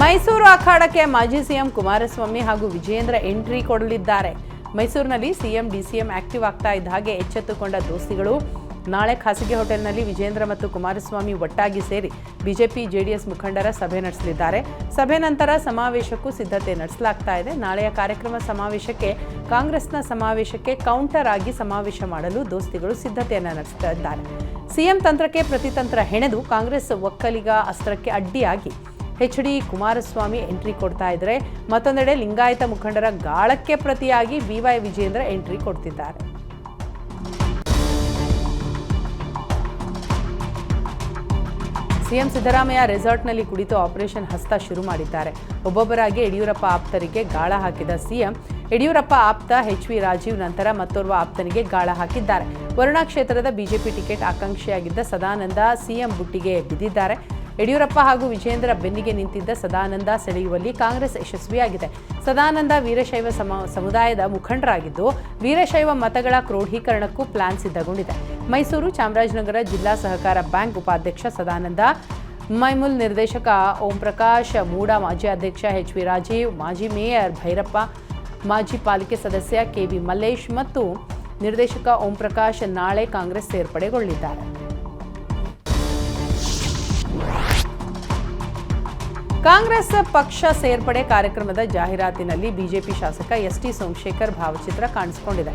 ಮೈಸೂರು ಅಖಾಡಕ್ಕೆ ಮಾಜಿ ಸಿಎಂ ಕುಮಾರಸ್ವಾಮಿ ಹಾಗೂ ವಿಜಯೇಂದ್ರ ಎಂಟ್ರಿ ಕೊಡಲಿದ್ದಾರೆ. ಮೈಸೂರಿನಲ್ಲಿ ಸಿಎಂ, ಡಿಸಿಎಂ ಆಕ್ಟಿವ್ ಆಗ್ತಾ ಇದ್ದ ಹಾಗೆ ಎಚ್ಚೆತ್ತುಕೊಂಡ ದೋಸ್ತಿಗಳು ನಾಳೆ ಖಾಸಗಿ ಹೋಟೆಲ್ನಲ್ಲಿ ವಿಜೇಂದ್ರ ಮತ್ತು ಕುಮಾರಸ್ವಾಮಿ ಒಟ್ಟಾಗಿ ಸೇರಿ ಬಿಜೆಪಿ, ಜೆಡಿಎಸ್ ಮುಖಂಡರ ಸಭೆ ನಡೆಸಲಿದ್ದಾರೆ. ಸಭೆ ನಂತರ ಸಮಾವೇಶಕ್ಕೂ ಸಿದ್ಧತೆ ನಡೆಸಲಾಗ್ತಾ ಇದೆ. ನಾಳೆಯ ಕಾರ್ಯಕ್ರಮ ಸಮಾವೇಶಕ್ಕೆ, ಕಾಂಗ್ರೆಸ್ನ ಸಮಾವೇಶಕ್ಕೆ ಕೌಂಟರ್ ಆಗಿ ಸಮಾವೇಶ ಮಾಡಲು ದೋಸ್ತಿಗಳು ಸಿದ್ಧತೆಯನ್ನು ನಡೆಸ್ತಾ ಇದ್ದಾರೆ. ಸಿಎಂ ತಂತ್ರಕ್ಕೆ ಪ್ರತಿತಂತ್ರ ಹೆಣೆದು ಕಾಂಗ್ರೆಸ್ ಒಕ್ಕಲಿಗ ಅಸ್ತ್ರಕ್ಕೆ ಅಡ್ಡಿಯಾಗಿ ಎಚ್ ಡಿ ಕುಮಾರಸ್ವಾಮಿ ಎಂಟ್ರಿ ಕೊಡ್ತಾ ಇದ್ರೆ ಮತ್ತೊಂದೆಡೆ ಲಿಂಗಾಯತ ಮುಖಂಡರ ಗಾಳಕ್ಕೆ ಪ್ರತಿಯಾಗಿ ಬಿವೈ ವಿಜೇಂದ್ರ ಎಂಟ್ರಿ ಕೊಡ್ತಿದ್ದಾರೆ. ಸಿಎಂ ಸಿದ್ದರಾಮಯ್ಯ ರೆಸಾರ್ಟ್ನಲ್ಲಿ ಕುಳಿತು ಆಪರೇಷನ್ ಹಸ್ತ ಶುರು ಮಾಡಿದ್ದಾರೆ. ಒಬ್ಬೊಬ್ಬರಾಗಿ ಯಡಿಯೂರಪ್ಪ ಆಪ್ತರಿಗೆ ಗಾಳ ಹಾಕಿದ ಸಿಎಂ, ಯಡಿಯೂರಪ್ಪ ಆಪ್ತ ಎಚ್ ವಿ ರಾಜೀವ್ ನಂತರ ಮತ್ತೋರ್ವ ಆಪ್ತನಿಗೆ ಗಾಳ ಹಾಕಿದ್ದಾರೆ. ವರುಣಾ ಕ್ಷೇತ್ರದ ಬಿಜೆಪಿ ಟಿಕೆಟ್ ಆಕಾಂಕ್ಷಿಯಾಗಿದ್ದ ಸದಾನಂದ ಸಿಎಂ ಬುಟ್ಟಿಗೆ ಬಿದ್ದಿದ್ದಾರೆ. ಯಡಿಯೂರಪ್ಪ ಹಾಗೂ ವಿಜೇಂದ್ರ ಬೆನ್ನಿಗೆ ನಿಂತಿದ್ದ ಸದಾನಂದ ಸೆಳೆಯುವಲ್ಲಿ ಕಾಂಗ್ರೆಸ್ ಯಶಸ್ವಿಯಾಗಿದೆ. ಸದಾನಂದ ವೀರಶೈವ ಸಮ, ಸಮುದಾಯದ ಮುಖಂಡರಾಗಿದ್ದು, ವೀರಶೈವ ಮತಗಳ ಕ್ರೋಢೀಕರಣಕ್ಕೂ ಪ್ಲಾನ್ ಸಿದ್ಧಗೊಂಡಿದೆ. ಮೈಸೂರು ಚಾಮರಾಜನಗರ ಜಿಲ್ಲಾ ಸಹಕಾರ ಬ್ಯಾಂಕ್ ಉಪಾಧ್ಯಕ್ಷ ಸದಾನಂದ, ಮೈಮುಲ್ ನಿರ್ದೇಶಕ ಓಂ ಪ್ರಕಾಶ್ ಮೂಡಾ ಮಾಜಿ ಅಧ್ಯಕ್ಷ ಎಚ್ ವಿ ರಾಜೀವ್, ಮಾಜಿ ಮೇಯರ್ ಭೈರಪ್ಪ, ಮಾಜಿ ಪಾಲಿಕೆ ಸದಸ್ಯ ಕೆ ವಿ ಮಲ್ಲೇಶ್ ಮತ್ತು ನಿರ್ದೇಶಕ ಓಂ ಪ್ರಕಾಶ್ ನಾಳೆ ಕಾಂಗ್ರೆಸ್ ಸೇರ್ಪಡೆಗೊಳ್ಳಿದ್ದಾರೆ ಕಾಂಗ್ರೆಸ್ ಪಕ್ಷ ಸೇರ್ಪಡೆ ಕಾರ್ಯಕ್ರಮದ ಜಾಹೀರಾತಿನಲ್ಲಿ ಬಿಜೆಪಿ ಶಾಸಕ ಎಸ್ ಟಿ ಸೋಮಶೇಖರ್ ಭಾವಚಿತ್ರ ಕಾಣಿಸಿಕೊಂಡಿದೆ.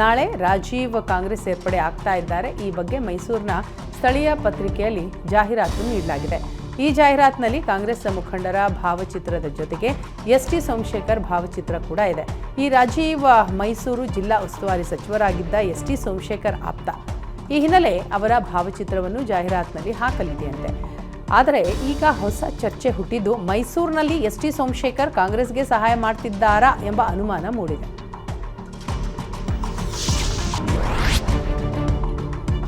ನಾಳೆ ರಾಜೀವ್ ಕಾಂಗ್ರೆಸ್ ಸೇರ್ಪಡೆ ಆಗ್ತಾ ಇದ್ದಾರೆ. ಈ ಬಗ್ಗೆ ಮೈಸೂರಿನ ಸ್ಥಳೀಯ ಪತ್ರಿಕೆಯಲ್ಲಿ ಜಾಹೀರಾತು ನೀಡಲಾಗಿದೆ. ಈ ಜಾಹೀರಾತಿನಲ್ಲಿ ಕಾಂಗ್ರೆಸ್ ಮುಖಂಡರ ಭಾವಚಿತ್ರದ ಜೊತೆಗೆ ಎಸ್ ಟಿ ಸೋಮಶೇಖರ್ ಭಾವಚಿತ್ರ ಕೂಡ ಇದೆ. ಈ ರಾಜೀವ್ ಮೈಸೂರು ಜಿಲ್ಲಾ ಉಸ್ತುವಾರಿ ಸಚಿವರಾಗಿದ್ದ ಎಸ್ ಟಿ ಸೋಮಶೇಖರ್ ಆಪ್ತ. ಈ ಹಿನ್ನೆಲೆ ಅವರ ಭಾವಚಿತ್ರವನ್ನು ಜಾಹೀರಾತಿನಲ್ಲಿ ಹಾಕಲಿದೆಯಂತೆ. ಆದರೆ ಈಗ ಹೊಸ ಚರ್ಚೆ ಹುಟ್ಟಿದ್ದು ಮೈಸೂರಿನಲ್ಲಿ ಎಸ್ ಟಿ ಸೋಮಶೇಖರ್ ಕಾಂಗ್ರೆಸ್ಗೆ ಸಹಾಯ ಮಾಡ್ತಿದ್ದಾರಾ ಎಂಬ ಅನುಮಾನ ಮೂಡಿದೆ.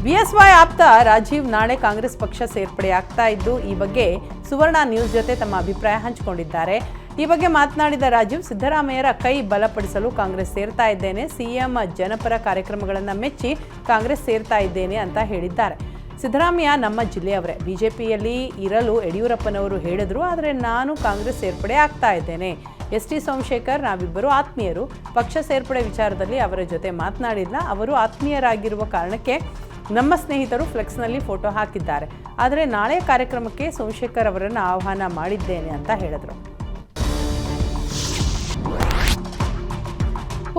ಬಿಎಸ್ವೈ ಆಪ್ತ ರಾಜೀವ್ ನಾಳೆ ಕಾಂಗ್ರೆಸ್ ಪಕ್ಷ ಸೇರ್ಪಡೆಯಾಗ್ತಾ ಇದ್ದು, ಈ ಬಗ್ಗೆ ಸುವರ್ಣ ನ್ಯೂಸ್ ಜೊತೆ ತಮ್ಮ ಅಭಿಪ್ರಾಯ ಹಂಚಿಕೊಂಡಿದ್ದಾರೆ. ಈ ಬಗ್ಗೆ ಮಾತನಾಡಿದ ರಾಜೀವ್, ಸಿದ್ದರಾಮಯ್ಯರ ಕೈ ಬಲಪಡಿಸಲು ಕಾಂಗ್ರೆಸ್ ಸೇರ್ತಾ ಇದ್ದೇನೆ ಸಿಎಂ ಜನಪರ ಕಾರ್ಯಕ್ರಮಗಳನ್ನು ಮೆಚ್ಚಿ ಕಾಂಗ್ರೆಸ್ ಸೇರ್ತಾ ಇದ್ದೇನೆ ಅಂತ ಹೇಳಿದ್ದಾರೆ. ಸಿದ್ದರಾಮಯ್ಯ ನಮ್ಮ ಜಿಲ್ಲೆಯವರೇ. ಬಿಜೆಪಿಯಲ್ಲಿ ಇರಲು ಯಡಿಯೂರಪ್ಪನವರು ಹೇಳಿದ್ರು, ಆದರೆ ನಾನು ಕಾಂಗ್ರೆಸ್ ಸೇರ್ಪಡೆ ಆಗ್ತಾ ಇದ್ದೇನೆ. ಎಸ್ ಟಿ ಸೋಮಶೇಖರ್, ನಾವಿಬ್ಬರು ಆತ್ಮೀಯರು. ಪಕ್ಷ ಸೇರ್ಪಡೆ ವಿಚಾರದಲ್ಲಿ ಅವರ ಜೊತೆ ಮಾತನಾಡಿಲ್ಲ. ಅವರು ಆತ್ಮೀಯರಾಗಿರುವ ಕಾರಣಕ್ಕೆ ನಮ್ಮ ಸ್ನೇಹಿತರು ಫ್ಲೆಕ್ಸ್ನಲ್ಲಿ ಫೋಟೋ ಹಾಕಿದ್ದಾರೆ. ಆದರೆ ನಾಳೆ ಕಾರ್ಯಕ್ರಮಕ್ಕೆ ಸೋಮಶೇಖರ್ ಅವರನ್ನು ಆಹ್ವಾನ ಮಾಡಿದ್ದೇನೆ ಅಂತ ಹೇಳಿದರು.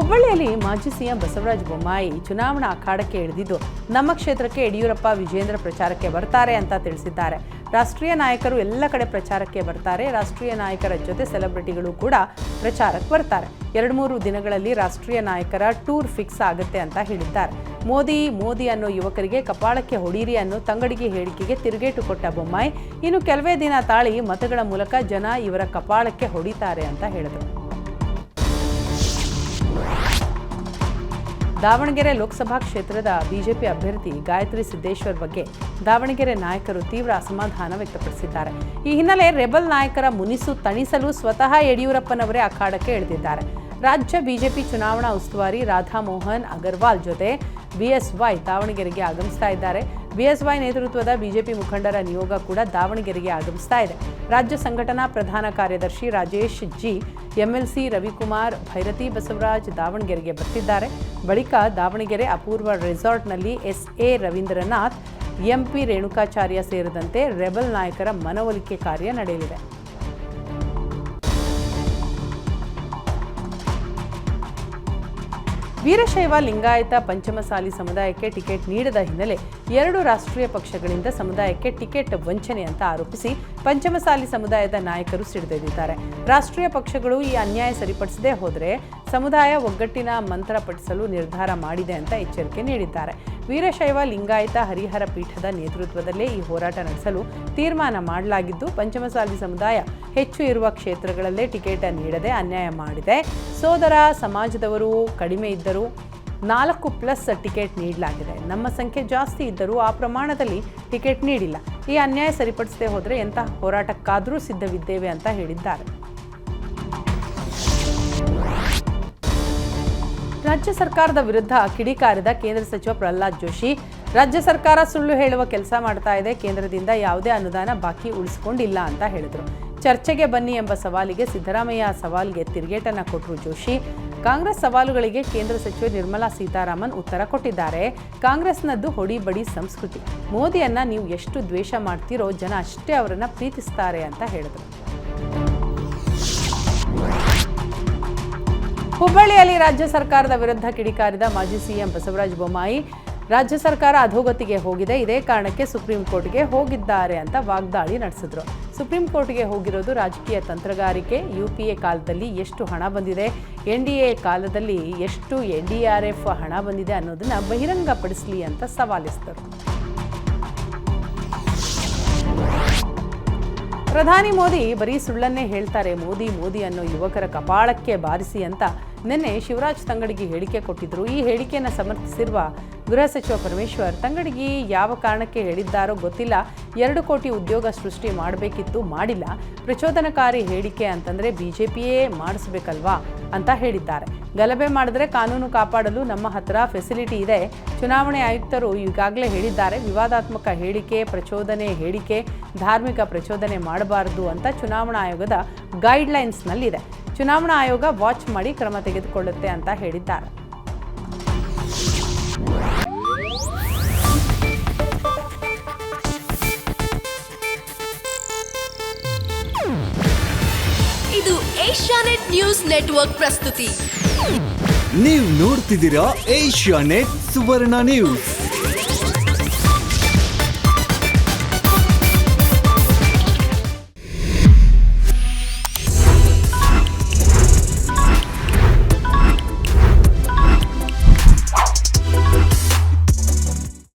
ಹುಬ್ಬಳ್ಳಿಯಲ್ಲಿ ಮಾಜಿ ಸಿಎಂ ಬಸವರಾಜ ಬೊಮ್ಮಾಯಿ ಚುನಾವಣಾ ಅಖಾಡಕ್ಕೆ ಇಳಿದಿದ್ದು, ನಮ್ಮ ಕ್ಷೇತ್ರಕ್ಕೆ ಯಡಿಯೂರಪ್ಪ ವಿಜೇಂದ್ರ ಪ್ರಚಾರಕ್ಕೆ ಬರ್ತಾರೆ ಅಂತ ತಿಳಿಸಿದ್ದಾರೆ. ರಾಷ್ಟ್ರೀಯ ನಾಯಕರು ಎಲ್ಲ ಕಡೆ ಪ್ರಚಾರಕ್ಕೆ ಬರ್ತಾರೆ. ರಾಷ್ಟ್ರೀಯ ನಾಯಕರ ಜೊತೆ ಸೆಲೆಬ್ರಿಟಿಗಳು ಕೂಡ ಪ್ರಚಾರಕ್ಕೆ ಬರ್ತಾರೆ. ಎರಡು ಮೂರು ದಿನಗಳಲ್ಲಿ ರಾಷ್ಟ್ರೀಯ ನಾಯಕರ ಟೂರ್ ಫಿಕ್ಸ್ ಆಗುತ್ತೆ ಅಂತ ಹೇಳಿದ್ದಾರೆ. ಮೋದಿ ಮೋದಿ ಅನ್ನೋ ಯುವಕರಿಗೆ ಕಪಾಳಕ್ಕೆ ಹೊಡೀರಿ ಅನ್ನೋ ತಂಗಡಿಗೆ ಹೇಳಿಕೆಗೆ ತಿರುಗೇಟು ಕೊಟ್ಟ ಬೊಮ್ಮಾಯಿ, ಇನ್ನು ಕೆಲವೇ ದಿನ ತಾಳಿ ಮತಗಳ ಮೂಲಕ ಜನ ಇವರ ಕಪಾಳಕ್ಕೆ ಹೊಡಿತಾರೆ ಅಂತ ಹೇಳಿದರು. ದಾವಣಗೆರೆ ಲೋಕಸಭಾ ಕ್ಷೇತ್ರದ ಬಿಜೆಪಿ ಅಭ್ಯರ್ಥಿ ಗಾಯತ್ರಿ ಸಿದ್ದೇಶ್ವರ್ ಬಗ್ಗೆ ದಾವಣಗೆರೆ ನಾಯಕರು ತೀವ್ರ ಅಸಮಾಧಾನ ವ್ಯಕ್ತಪಡಿಸಿದ್ದಾರೆ. ಈ ಹಿನ್ನೆಲೆ ರೆಬಲ್ ನಾಯಕರ ಮುನಿಸು ತಣಿಸಲು ಸ್ವತಃ ಯಡಿಯೂರಪ್ಪನವರೇ ಅಖಾಡಕ್ಕೆ ಇಳಿದಿದ್ದಾರೆ. ರಾಜ್ಯ ಬಿಜೆಪಿ ಚುನಾವಣಾ ಉಸ್ತುವಾರಿ ರಾಧಾ ಮೋಹನ್ ಅಗರ್ವಾಲ್ ಜೊತೆ ಬಿಎಸ್ವೈ ದಾವಣಗೆರೆಗೆ ಆಗಮಿಸ್ತಾ ಇದ್ದಾರೆ. ಬಿಎಸ್ವೈ ನೇತೃತ್ವದ ಬಿಜೆಪಿ ಮುಖಂಡರ ನಿಯೋಗ ಕೂಡ ದಾವಣಗೆರೆಗೆ ಆಗಮಿಸ್ತಾ ಇದೆ. ರಾಜ್ಯ ಸಂಘಟನಾ ಪ್ರಧಾನ ಕಾರ್ಯದರ್ಶಿ ರಾಜೇಶ್ ಜಿ, ಎಂಎಲ್ಸಿ ರವಿಕುಮಾರ್, ಭೈರತಿ ಬಸವರಾಜ್ ದಾವಣಗೆರೆಗೆ ಬರ್ತಿದ್ದಾರೆ. ಬಳಿಕ ದಾವಣಗೆರೆ ಅಪೂರ್ವ ರೆಸಾರ್ಟ್ನಲ್ಲಿ S A Ravindranath, MP Renukacharya ಸೇರಿದಂತೆ ರೆಬಲ್ ನಾಯಕರ ಮನವೊಲಿಕೆ ಕಾರ್ಯ ನಡೆಯಲಿದೆ. ವೀರಶೈವ ಲಿಂಗಾಯತ ಪಂಚಮಸಾಲಿ ಸಮುದಾಯಕ್ಕೆ ಟಿಕೆಟ್ ನೀಡದ ಹಿನ್ನೆಲೆ ಎರಡು ರಾಷ್ಟ್ರೀಯ ಪಕ್ಷಗಳಿಂದ ಸಮುದಾಯಕ್ಕೆ ಟಿಕೆಟ್ ವಂಚನೆ ಅಂತ ಆರೋಪಿಸಿ ಪಂಚಮಸಾಲಿ ಸಮುದಾಯದ ನಾಯಕರು ಸಿಡಿದೆದ್ದಿದ್ದಾರೆ ರಾಷ್ಟ್ರೀಯ ಪಕ್ಷಗಳು ಈ ಅನ್ಯಾಯ ಸರಿಪಡಿಸದೇ ಹೋದರೆ ಸಮುದಾಯ ಒಗ್ಗಟ್ಟಿನ ಮಂತ್ರ ಪಠಿಸಲು ನಿರ್ಧಾರ ಮಾಡಿದೆ ಅಂತ ಎಚ್ಚರಿಕೆ ನೀಡಿದ್ದಾರೆ. ವೀರಶೈವ ಲಿಂಗಾಯತ ಹರಿಹರ ಪೀಠದ ನೇತೃತ್ವದಲ್ಲೇ ಈ ಹೋರಾಟ ನಡೆಸಲು ತೀರ್ಮಾನ ಮಾಡಲಾಗಿದ್ದು, ಪಂಚಮಸಾಲಿ ಸಮುದಾಯ ಹೆಚ್ಚು ಇರುವ ಕ್ಷೇತ್ರಗಳಲ್ಲೇ ಟಿಕೆಟ್ ನೀಡದೆ ಅನ್ಯಾಯ ಮಾಡಿದೆ. ಸೋದರ ಸಮಾಜದವರು ಕಡಿಮೆ ಇದ್ದರೂ ನಾಲ್ಕು ಪ್ಲಸ್ ಟಿಕೆಟ್ ನೀಡಲಾಗಿದೆ. ನಮ್ಮ ಸಂಖ್ಯೆ ಜಾಸ್ತಿ ಇದ್ದರೂ ಆ ಪ್ರಮಾಣದಲ್ಲಿ ಟಿಕೆಟ್ ನೀಡಿಲ್ಲ. ಈ ಅನ್ಯಾಯ ಸರಿಪಡಿಸದೆ ಹೋದರೆ ಎಂತಹ ಹೋರಾಟಕ್ಕಾದರೂ ಸಿದ್ಧವಿದ್ದೇವೆ ಅಂತ ಹೇಳಿದ್ದಾರೆ. ರಾಜ್ಯ ಸರ್ಕಾರದ ವಿರುದ್ಧ ಕಿಡಿಕಾರಿದ ಕೇಂದ್ರ ಸಚಿವ ಪ್ರಹ್ಲಾದ್ ಜೋಶಿ, ರಾಜ್ಯ ಸರ್ಕಾರ ಸುಳ್ಳು ಹೇಳುವ ಕೆಲಸ ಮಾಡ್ತಾ ಇದೆ, ಕೇಂದ್ರದಿಂದ ಯಾವುದೇ ಅನುದಾನ ಬಾಕಿ ಉಳಿಸಿಕೊಂಡಿಲ್ಲ ಅಂತ ಹೇಳಿದರು. ಚರ್ಚೆಗೆ ಬನ್ನಿ ಎಂಬ ಸವಾಲಿಗೆ ಸಿದ್ದರಾಮಯ್ಯ ಸವಾಲಿಗೆ ತಿರುಗೇಟನ್ನು ಕೊಟ್ಟರು ಜೋಶಿ. ಕಾಂಗ್ರೆಸ್ ಸವಾಲುಗಳಿಗೆ ಕೇಂದ್ರ ಸಚಿವೆ ನಿರ್ಮಲಾ ಸೀತಾರಾಮನ್ ಉತ್ತರ ಕೊಟ್ಟಿದ್ದಾರೆ. ಕಾಂಗ್ರೆಸ್ನದ್ದು ಹೊಡಿಬಡಿ ಸಂಸ್ಕೃತಿ. ಮೋದಿಯನ್ನ ನೀವು ಎಷ್ಟು ದ್ವೇಷ ಮಾಡ್ತೀರೋ ಜನ ಅಷ್ಟೇ ಅವರನ್ನು ಪ್ರೀತಿಸ್ತಾರೆ ಅಂತ ಹೇಳಿದರು. ಹುಬ್ಬಳ್ಳಿಯಲ್ಲಿ ರಾಜ್ಯ ಸರ್ಕಾರದ ವಿರುದ್ಧ ಕಿಡಿಕಾರಿದ ಮಾಜಿ ಸಿಎಂ ಬಸವರಾಜ ಬೊಮ್ಮಾಯಿ ರಾಜ್ಯ ಸರ್ಕಾರ ಅಧೋಗತಿಗೆ ಹೋಗಿದೆ. ಇದೇ ಕಾರಣಕ್ಕೆ ಸುಪ್ರೀಂ ಕೋರ್ಟ್ಗೆ ಹೋಗಿದ್ದಾರೆ ಅಂತ ವಾಗ್ದಾಳಿ ನಡೆಸಿದ್ರು. ಸುಪ್ರೀಂ ಕೋರ್ಟ್ಗೆ ಹೋಗಿರೋದು ರಾಜಕೀಯ ತಂತ್ರಗಾರಿಕೆ. ಯು ಪಿ ಎ ಕಾಲದಲ್ಲಿ ಎಷ್ಟು ಹಣ ಬಂದಿದೆ, ಎನ್ ಡಿ ಎ ಕಾಲದಲ್ಲಿ ಎಷ್ಟು ಎನ್ ಡಿ ಆರ್ ಎಫ್ ಹಣ ಬಂದಿದೆ ಅನ್ನೋದನ್ನ ಬಹಿರಂಗಪಡಿಸಲಿ ಅಂತ ಸವಾಲಿಸಿದರು. ಪ್ರಧಾನಿ ಮೋದಿ ಬರೀ ಸುಳ್ಳನ್ನೇ ಹೇಳ್ತಾರೆ. ಮೋದಿ ಮೋದಿ ಅನ್ನೋ ಯುವಕರ ಕಪಾಳಕ್ಕೆ ಬಾರಿಸಿ ಅಂತ ನಿನ್ನೆ ಶಿವರಾಜ್ ತಂಗಡಿಗೆ ಹೇಳಿಕೆ ಕೊಟ್ಟಿದ್ರು. ಈ ಹೇಳಿಕೆಯನ್ನು ಸಮರ್ಥಿಸಿರುವ ಗೃಹ ಸಚಿವ ಪರಮೇಶ್ವರ್, ತಂಗಡಿಗಿ ಯಾವ ಕಾರಣಕ್ಕೆ ಹೇಳಿದ್ದಾರೋ ಗೊತ್ತಿಲ್ಲ. ಎರಡು ಕೋಟಿ ಉದ್ಯೋಗ ಸೃಷ್ಟಿ ಮಾಡಬೇಕಿತ್ತು, ಮಾಡಿಲ್ಲ. ಪ್ರಚೋದನಕಾರಿ ಹೇಳಿಕೆ ಅಂತಂದ್ರೆ ಪಿಯೇ ಮಾಡಿಸ್ಬೇಕಲ್ವಾ ಅಂತ ಹೇಳಿದ್ದಾರೆ. ಗಲಭೆ ಮಾಡಿದ್ರೆ ಕಾನೂನು ಕಾಪಾಡಲು ನಮ್ಮ ಹತ್ರ ಫೆಸಿಲಿಟಿ ಇದೆ. ಚುನಾವಣೆ ಆಯುಕ್ತರು ಈಗಾಗಲೇ ಹೇಳಿದ್ದಾರೆ, ವಿವಾದಾತ್ಮಕ ಹೇಳಿಕೆ, ಪ್ರಚೋದನೆ ಹೇಳಿಕೆ, ಧಾರ್ಮಿಕ ಪ್ರಚೋದನೆ ಮಾಡಬಾರದು ಅಂತ ಚುನಾವಣಾ ಆಯೋಗದ ಗೈಡ್ಲೈನ್ಸ್ನಲ್ಲಿದೆ ಚುನಾವಣಾ ಆಯೋಗ ವಾಚ್ ಮಾಡಿ ಕ್ರಮ ತೆಗೆದುಕೊಳ್ಳುತ್ತೆ ಅಂತ ಹೇಳಿದ್ದಾರೆ. ಇದು ಏಷ್ಯಾನೆಟ್ ನ್ಯೂಸ್ ನೆಟ್ವರ್ಕ್ ಪ್ರಸ್ತುತಿ. ನೀವು ನೋಡ್ತಿದ್ದೀರಾ ಏಷ್ಯಾ ನೆಟ್ ಸುವರ್ಣ ನ್ಯೂಸ್.